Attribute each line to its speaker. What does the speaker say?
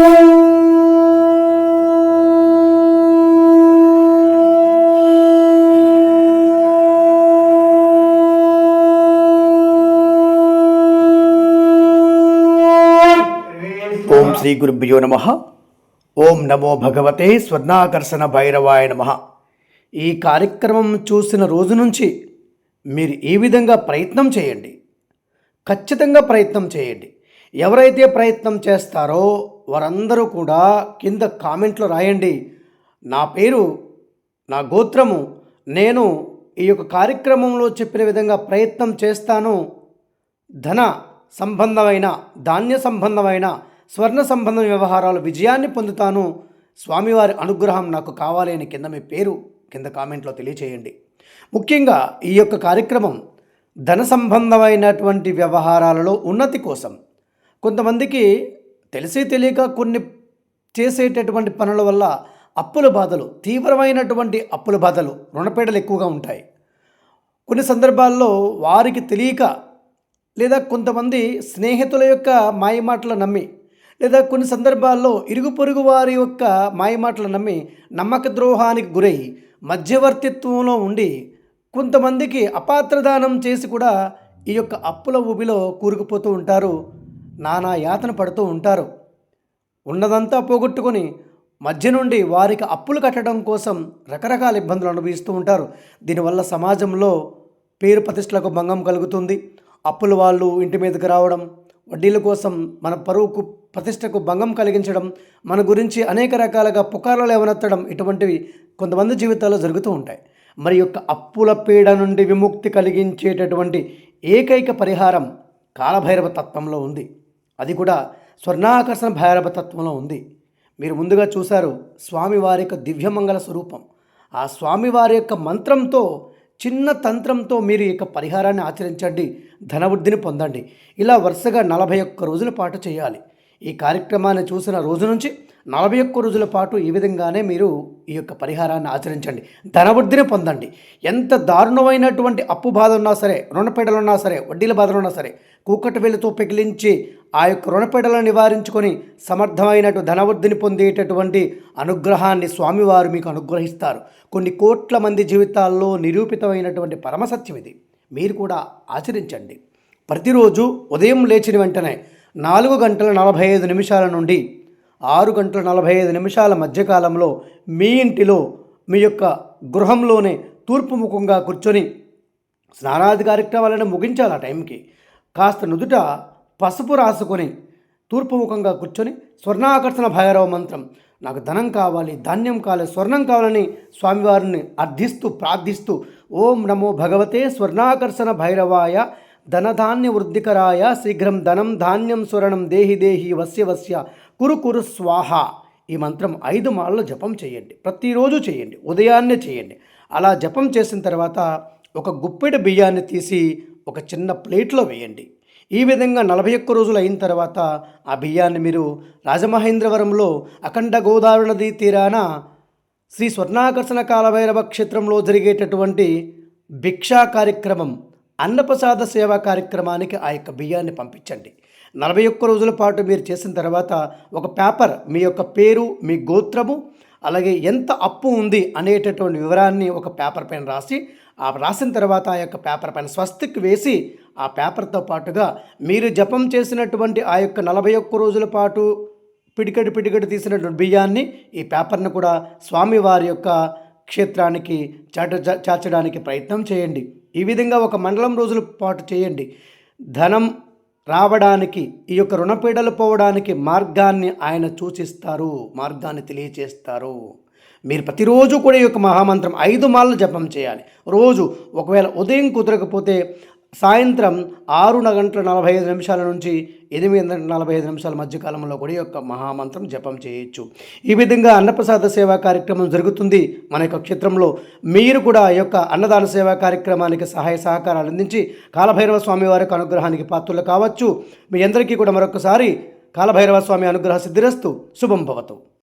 Speaker 1: ఓం శ్రీ గురుభ్యో నమ. ఓం నమో భగవతే స్వర్ణాకర్షణ భైరవాయ నమ. ఈ కార్యక్రమం చూసిన రోజు నుంచి మీరు ఈ విధంగా ప్రయత్నం చేయండి. ఖచ్చితంగా ప్రయత్నం చేయండి. ఎవరైతే ప్రయత్నం చేస్తారో వారందరూ కూడా కింద కామెంట్లో రాయండి. నా పేరు నా గోత్రము నేను ఈ యొక్క కార్యక్రమంలో చెప్పిన విధంగా ప్రయత్నం చేస్తాను. ధన సంబంధమైన ధాన్య సంబంధమైన స్వర్ణ సంబంధం వ్యవహారాలు విజయాన్ని పొందుతాను. స్వామివారి అనుగ్రహం నాకు కావాలి అని కింద మీ పేరు కింద కామెంట్లో తెలియచేయండి. ముఖ్యంగా ఈ యొక్క కార్యక్రమం ధన సంబంధమైనటువంటి వ్యవహారాలలో ఉన్నతి కోసం కొంతమందికి తెలిసి తెలియక కొన్ని చేసేటటువంటి పనుల వల్ల అప్పుల బాధలు తీవ్రమైనటువంటి అప్పుల బాధలు రుణపీడలు ఎక్కువగా ఉంటాయి. కొన్ని సందర్భాల్లో వారికి తెలియక లేదా కొంతమంది స్నేహితుల యొక్క మాయమాటలు నమ్మి లేదా కొన్ని సందర్భాల్లో ఇరుగు పొరుగు వారి యొక్క మాయమాటలు నమ్మి నమ్మక ద్రోహానికి గురై మధ్యవర్తిత్వంలో ఉండి కొంతమందికి అపాత్రదానం చేసి కూడా ఈ యొక్క అప్పుల ఊబిలో కూరుకుపోతూ ఉంటారు. నానా యాతన పడుతూ ఉంటారు. ఉన్నదంతా పోగొట్టుకొని మధ్య నుండి వారికి అప్పులు కట్టడం కోసం రకరకాల ఇబ్బందులు అనుభవిస్తూ ఉంటారు. దీనివల్ల సమాజంలో పేరు ప్రతిష్టలకు భంగం కలుగుతుంది. అప్పుల వాళ్ళు ఇంటి మీదకి రావడం వడ్డీల కోసం మన పరువుకు ప్రతిష్టకు భంగం కలిగించడం మన గురించి అనేక రకాలుగా పుకార్లు లేవనెత్తడం ఇటువంటివి కొంతమంది జీవితాల్లో జరుగుతూ ఉంటాయి. మరి యొక్క అప్పుల పీడ నుండి విముక్తి కలిగించేటటువంటి ఏకైక పరిహారం కాలభైరవ తత్వంలో ఉంది. అది కూడా స్వర్ణాకర్షణ భైరవ తత్వంలో ఉంది. మీరు ముందుగా చూశారు స్వామివారి యొక్క దివ్యమంగళ స్వరూపం. ఆ స్వామివారి యొక్క మంత్రంతో చిన్న తంత్రంతో మీరు ఈ యొక్క పరిహారాన్ని ఆచరించండి ధనవృద్ధిని పొందండి. ఇలా వరుసగా నలభై ఒక్క రోజుల పాటు చేయాలి. ఈ కార్యక్రమాన్ని చూసిన రోజు నుంచి నలభై ఒక్క రోజుల పాటు ఈ విధంగానే మీరు ఈ యొక్క పరిహారాన్ని ఆచరించండి. ధనవృద్ధిని పొందండి. ఎంత దారుణమైనటువంటి అప్పు బాధ ఉన్నా సరే రుణపీడలు ఉన్నా సరే వడ్డీల బాధలు ఉన్నా సరే కూకటి వేలుతో పెకిలించి ఆ యొక్క రుణపీడలను నివారించుకొని సమర్థమైనటు ధనవృద్ధిని పొందేటటువంటి అనుగ్రహాన్ని స్వామివారు మీకు అనుగ్రహిస్తారు. కొన్ని కోట్ల మంది జీవితాల్లో నిరూపితమైనటువంటి పరమసత్యం ఇది. మీరు కూడా ఆచరించండి. ప్రతిరోజు ఉదయం లేచిన వెంటనే నాలుగు గంటల నలభై ఐదు నిమిషాల నుండి ఆరు గంటల నలభై ఐదు నిమిషాల మధ్యకాలంలో మీ ఇంటిలో మీ యొక్క గృహంలోనే తూర్పు ముఖంగా కూర్చొని స్నానాది కార్యక్రమాలను ముగించాలి ఆ టైంకి. కాస్త నుదుట పసుపు రాసుకొని తూర్పుముఖంగా కూర్చొని స్వర్ణాకర్షణ భైరవ మంత్రం నాకు ధనం కావాలి ధాన్యం కావాలి స్వర్ణం కావాలని స్వామివారిని అర్థిస్తూ ప్రార్థిస్తూ ఓం నమో భగవతే స్వర్ణాకర్షణ భైరవాయ ధనధాన్య వృద్ధికరాయ శీఘ్రం ధనం ధాన్యం స్వరణం దేహి దేహి వస్య వస్య కురు కురు స్వాహ. ఈ మంత్రం ఐదు మాలలు జపం చేయండి. ప్రతిరోజు చేయండి. ఉదయాన్నే చేయండి. అలా జపం చేసిన తర్వాత ఒక గుప్పెడు బియ్యాన్ని తీసి ఒక చిన్న ప్లేట్లో వేయండి. ఈ విధంగా నలభై ఒక్క రోజులు అయిన తర్వాత ఆ బియ్యాన్ని మీరు రాజమహేంద్రవరంలో అఖండ గోదావరి నదీ తీరాన శ్రీ స్వర్ణాకర్షణ కాలభైరవ క్షేత్రంలో జరిగేటటువంటి భిక్షా కార్యక్రమం అన్నప్రసాద సేవా కార్యక్రమానికి ఆ యొక్క బియ్యాన్ని పంపించండి. నలభై ఒక్క రోజుల పాటు మీరు చేసిన తర్వాత ఒక పేపర్ మీ యొక్క పేరు మీ గోత్రము అలాగే ఎంత అప్పు ఉంది అనేటటువంటి వివరాన్ని ఒక పేపర్ పైన రాసి ఆ రాసిన తర్వాత ఆ యొక్క పేపర్ పైన స్వస్తిక్ వేసి ఆ పేపర్తో పాటుగా మీరు జపం చేసినటువంటి ఆ యొక్క నలభై ఒక్క రోజుల పాటు పిడికడి పిడికడి తీసినటువంటి బియ్యాన్ని ఈ పేపర్ను కూడా స్వామివారి యొక్క క్షేత్రానికి చాట చాచడానికి ప్రయత్నం చేయండి. ఈ విధంగా ఒక మండలం రోజుల పాటు చేయండి. ధనం రావడానికి ఈ యొక్క రుణపీడలు పోవడానికి మార్గాన్ని ఆయన సూచిస్తారు మార్గాన్ని తెలియచేస్తారు. మీరు ప్రతిరోజు కూడా ఈ యొక్క మహామంత్రం ఐదు మాలలు జపం చేయాలి. రోజు ఒకవేళ ఉదయం కుదరకపోతే సాయంత్రం ఆరున గంటల నలభై ఐదు నిమిషాల నుంచి ఎనిమిది గంటల నలభై ఐదు నిమిషాల మధ్యకాలంలో కూడా ఈ యొక్క మహామంత్రం జపం చేయొచ్చు. ఈ విధంగా అన్నప్రసాద సేవా కార్యక్రమం జరుగుతుంది. మన యొక్క క్షేత్రంలో మీరు కూడా ఈ యొక్క అన్నదాన సేవా కార్యక్రమానికి సహాయ సహకారాలు అందించి కాలభైరవ స్వామి వారి యొక్క అనుగ్రహానికి పాత్రలు కావచ్చు. మీ అందరికీ కూడా మరొకసారి కాలభైరవ స్వామి అనుగ్రహ సిద్ధిరస్తు. శుభం భవతు.